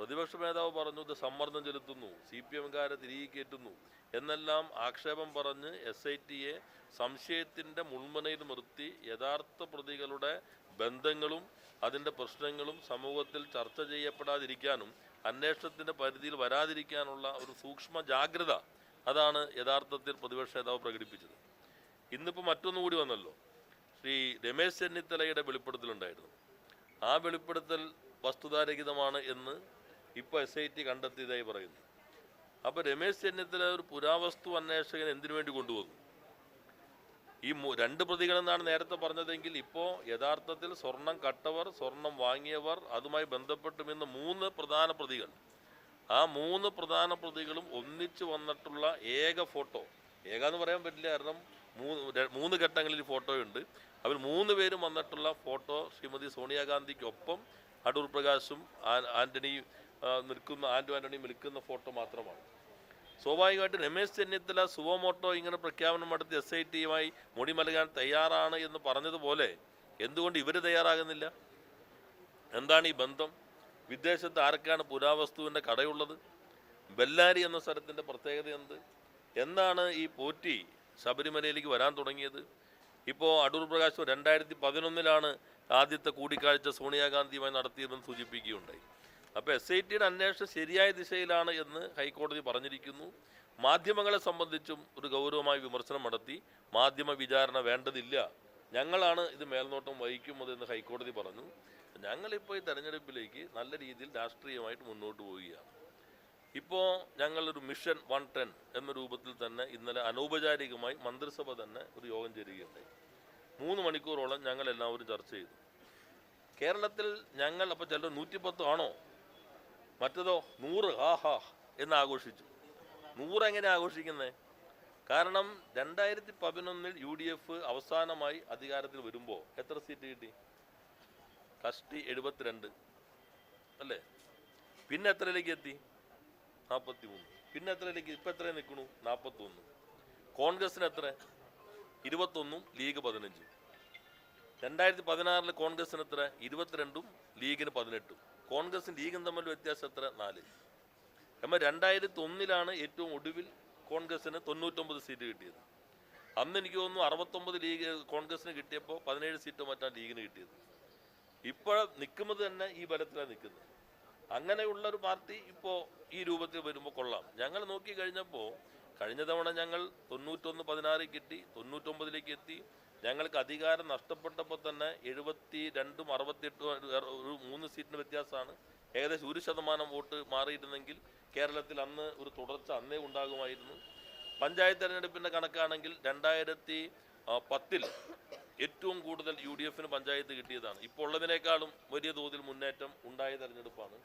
പ്രതിപക്ഷ നേതാവ് പറഞ്ഞു ഇത് സമ്മർദ്ദം ചെലുത്തുന്നു സി പി എംകാരെ തിരികെ കയറ്റുന്നു എന്നെല്ലാം ആക്ഷേപം പറഞ്ഞ് എസ് ഐ ടിയെ സംശയത്തിന്റെ മുൾമുനയിൽ നിർത്തി യഥാർത്ഥ പ്രതികളുടെ ബന്ധങ്ങളും അതിന്റെ പ്രശ്നങ്ങളും സമൂഹത്തിൽ ചർച്ച ചെയ്യപ്പെടാതിരിക്കാനും അന്വേഷണത്തിന്റെ പരിധിയിൽ വരാതിരിക്കാനുള്ള ഒരു സൂക്ഷ്മ ജാഗ്രത അതാണ് യഥാർത്ഥത്തിൽ പ്രതിപക്ഷ നേതാവ് പ്രകടിപ്പിച്ചത്. ഇന്നിപ്പോൾ മറ്റൊന്നുകൂടി വന്നല്ലോ. ശ്രീ രമേശ് ചെന്നിത്തലയുടെ വെളിപ്പെടുത്തലുണ്ടായിരുന്നു. ആ വെളിപ്പെടുത്തൽ വസ്തുതാരഹിതമാണ് എന്ന് ഇപ്പോൾ എസ് ഐ ടി കണ്ടെത്തിയതായി പറയുന്നു. അപ്പോൾ രമേശ് ചെന്നിത്തല ഒരു പുരാവസ്തു അന്വേഷകൻ എന്തിനു വേണ്ടി കൊണ്ടുവന്നു? ഈ രണ്ട് പ്രതികളെന്നാണ് നേരത്തെ പറഞ്ഞതെങ്കിൽ ഇപ്പോൾ യഥാർത്ഥത്തിൽ സ്വർണം കട്ടവർ സ്വർണം വാങ്ങിയവർ അതുമായി ബന്ധപ്പെട്ടും ഇന്ന് മൂന്ന് പ്രധാന പ്രതികൾ. ആ മൂന്ന് പ്രധാന പ്രതികളും ഒന്നിച്ചു വന്നിട്ടുള്ള ഏക ഫോട്ടോ. ഏക എന്ന് പറയാൻ പറ്റില്ല കാരണം മൂന്ന് മൂന്ന് ഘട്ടങ്ങളിൽ ഫോട്ടോയുണ്ട്. അവർ മൂന്ന് പേരും വന്നിട്ടുള്ള ഫോട്ടോ ശ്രീമതി സോണിയാഗാന്ധിക്കൊപ്പം അടൂർ പ്രകാശും ആന്റണി നിൽക്കുന്ന ആൻഡു ആന്റണി നിൽക്കുന്ന ഫോട്ടോ മാത്രമാണ്. സ്വാഭാവികമായിട്ടും രമേശ് ചെന്നിത്തല സുവമോട്ടോ ഇങ്ങനെ പ്രഖ്യാപനം നടത്തി എസ് ഐ ടിയുമായി മൊഴി നൽകാൻ തയ്യാറാണ് എന്ന് പറഞ്ഞതുപോലെ എന്തുകൊണ്ട് ഇവർ തയ്യാറാകുന്നില്ല? എന്താണ് ഈ ബന്ധം? വിദേശത്ത് ആർക്കാണ് പുരാവസ്തുവിന്റെ കടയുള്ളത്? ബെല്ലാരി എന്ന സ്ഥലത്തിന്റെ പ്രത്യേകത എന്ത്? എന്നാണ് ഈ പോറ്റി ശബരിമലയിലേക്ക് വരാൻ തുടങ്ങിയത്. ഇപ്പോൾ അടൂർ പ്രകാശ് രണ്ടായിരത്തി പതിനൊന്നിലാണ് ആദ്യത്തെ കൂടിക്കാഴ്ച സോണിയാഗാന്ധിയുമായി നടത്തിയതെന്ന് സൂചിപ്പിക്കുകയുണ്ടായി. അപ്പോൾ എസ് ഐ ടിയുടെ അന്വേഷണം ശരിയായ ദിശയിലാണ് എന്ന് ഹൈക്കോടതി പറഞ്ഞിരിക്കുന്നു. മാധ്യമങ്ങളെ സംബന്ധിച്ചും ഒരു ഗൗരവമായ വിമർശനം നടത്തി. മാധ്യമ വിചാരണ വേണ്ടതില്ല. ഞങ്ങളാണ് ഇത് മേൽനോട്ടം വഹിക്കുന്നത് എന്ന് ഹൈക്കോടതി പറഞ്ഞു. ഞങ്ങളിപ്പോൾ ഈ തെരഞ്ഞെടുപ്പിലേക്ക് നല്ല രീതിയിൽ രാഷ്ട്രീയമായിട്ട് മുന്നോട്ട് പോവുകയാണ്. ഇപ്പോൾ ഞങ്ങളൊരു മിഷൻ വൺ ടെൻ എന്ന രൂപത്തിൽ തന്നെ ഇന്നലെ അനൗപചാരികമായി മന്ത്രിസഭ തന്നെ ഒരു യോഗം ചേരുകയുണ്ടായി. മൂന്ന് മണിക്കൂറോളം ഞങ്ങൾ എല്ലാവരും ചർച്ച ചെയ്തു. കേരളത്തിൽ ഞങ്ങൾ അപ്പോൾ ചിലർ നൂറ്റിപ്പത്ത് ആണോ? മറ്റതോ നൂറ് ഹാ ഹാ എന്ന് ആഘോഷിച്ചു. നൂറെങ്ങനെ ആഘോഷിക്കുന്നത് കാരണം രണ്ടായിരത്തി പതിനൊന്നിൽ യു ഡി എഫ് അവസാനമായി അധികാരത്തിൽ വരുമ്പോൾ എത്ര സീറ്റ് കിട്ടി? കഷ്ടി എഴുപത്തിരണ്ട്. അല്ലേ? പിന്നെ എത്രയിലേക്ക് എത്തി? നാൽപ്പത്തി മൂന്ന് പിന്നെ എത്രയിലേക്ക്? ഇപ്പം എത്ര നിൽക്കണു നാൽപ്പത്തി ഒന്ന് കോൺഗ്രസിന് എത്ര? ഇരുപത്തൊന്നും ലീഗ് പതിനഞ്ചും. രണ്ടായിരത്തി പതിനാറിൽ കോൺഗ്രസിന് എത്ര? ഇരുപത്തിരണ്ടും ലീഗിന് പതിനെട്ടും. കോൺഗ്രസും ലീഗും തമ്മിൽ വ്യത്യാസം എത്ര? നാല്. എന്നാൽ രണ്ടായിരത്തി ഒന്നിലാണ് ഏറ്റവും ഒടുവിൽ കോൺഗ്രസിന് തൊണ്ണൂറ്റൊമ്പത് സീറ്റ് കിട്ടിയത്. അന്ന് എനിക്ക് തോന്നുന്നു അറുപത്തൊമ്പത് ലീഗ് കോൺഗ്രസ്സിന് കിട്ടിയപ്പോൾ പതിനേഴ് സീറ്റ് മറ്റാണ് ലീഗിന് കിട്ടിയത്. ഇപ്പോൾ നിൽക്കുന്നത് തന്നെ ഈ ബലത്തിലാണ് നിൽക്കുന്നത്. അങ്ങനെയുള്ള ഒരു പാർട്ടി ഇപ്പോൾ ഈ രൂപത്തിൽ വരുമ്പോൾ കൊള്ളാം. ഞങ്ങൾ നോക്കി കഴിഞ്ഞപ്പോൾ കഴിഞ്ഞ തവണ ഞങ്ങൾ തൊണ്ണൂറ്റൊന്ന് പതിനാറിൽ കിട്ടി തൊണ്ണൂറ്റൊമ്പതിലേക്ക് എത്തി ഞങ്ങൾക്ക് അധികാരം നഷ്ടപ്പെട്ടപ്പോൾ തന്നെ എഴുപത്തി രണ്ടും അറുപത്തിയെട്ടും ഒരു മൂന്ന് സീറ്റിന് വ്യത്യാസമാണ്. ഏകദേശം ഒരു ശതമാനം വോട്ട് മാറിയിരുന്നെങ്കിൽ കേരളത്തിൽ അന്ന് ഒരു തുടർച്ച അന്നേ ഉണ്ടാകുമായിരുന്നു. പഞ്ചായത്ത് തെരഞ്ഞെടുപ്പിന്റെ കണക്കാണെങ്കിൽ രണ്ടായിരത്തി പത്തിൽ ഏറ്റവും കൂടുതൽ യു ഡി എഫിന് പഞ്ചായത്ത് കിട്ടിയതാണ്. ഇപ്പോൾ ഉള്ളതിനേക്കാളും വലിയ തോതിൽ മുന്നേറ്റം ഉണ്ടായ തെരഞ്ഞെടുപ്പാണ്.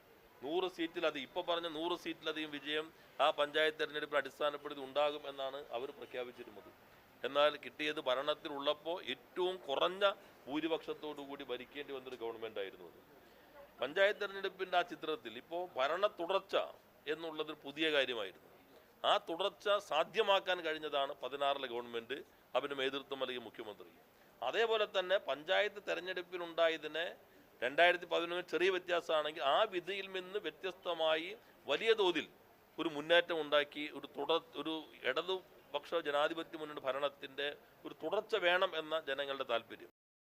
നൂറ് സീറ്റിലധികം ഇപ്പോൾ പറഞ്ഞ നൂറ് സീറ്റിലധികം വിജയം ആ പഞ്ചായത്ത് തെരഞ്ഞെടുപ്പിൽ അടിസ്ഥാനപ്പെടുത്തി ഉണ്ടാകും എന്നാണ് അവർ പ്രഖ്യാപിച്ചിരുന്നത്. എന്നാൽ കിട്ടിയത് ഭരണത്തിലുള്ളപ്പോൾ ഏറ്റവും കുറഞ്ഞ ഭൂരിപക്ഷത്തോടുകൂടി ഭരിക്കേണ്ടി വന്നൊരു ഗവൺമെന്റ് ആയിരുന്നു അത്. പഞ്ചായത്ത് തെരഞ്ഞെടുപ്പിന്റെ ആ ചിത്രത്തിൽ ഇപ്പോൾ ഭരണ തുടർച്ച എന്നുള്ളത് പുതിയ കാര്യമായിരുന്നു. ആ തുടർച്ച സാധ്യമാക്കാൻ കഴിഞ്ഞതാണ് പതിനാറിലെ ഗവൺമെന്റ് അവന് നേതൃത്വം നൽകിയ മുഖ്യമന്ത്രി. അതേപോലെ തന്നെ പഞ്ചായത്ത് തെരഞ്ഞെടുപ്പിനുണ്ടായതിനെ രണ്ടായിരത്തി പതിനൊന്നിൽ ചെറിയ വ്യത്യാസമാണെങ്കിൽ ആ വിധിയിൽ നിന്ന് വ്യത്യസ്തമായി വലിയ തോതിൽ ഒരു മുന്നേറ്റം ഉണ്ടാക്കി ഒരു തുടർ ഒരു ഇടതുപക്ഷ ജനാധിപത്യ മുന്നണി ഭരണത്തിന്റെ ഒരു തുടർച്ച വേണം എന്ന ജനങ്ങളുടെ താല്പര്യം.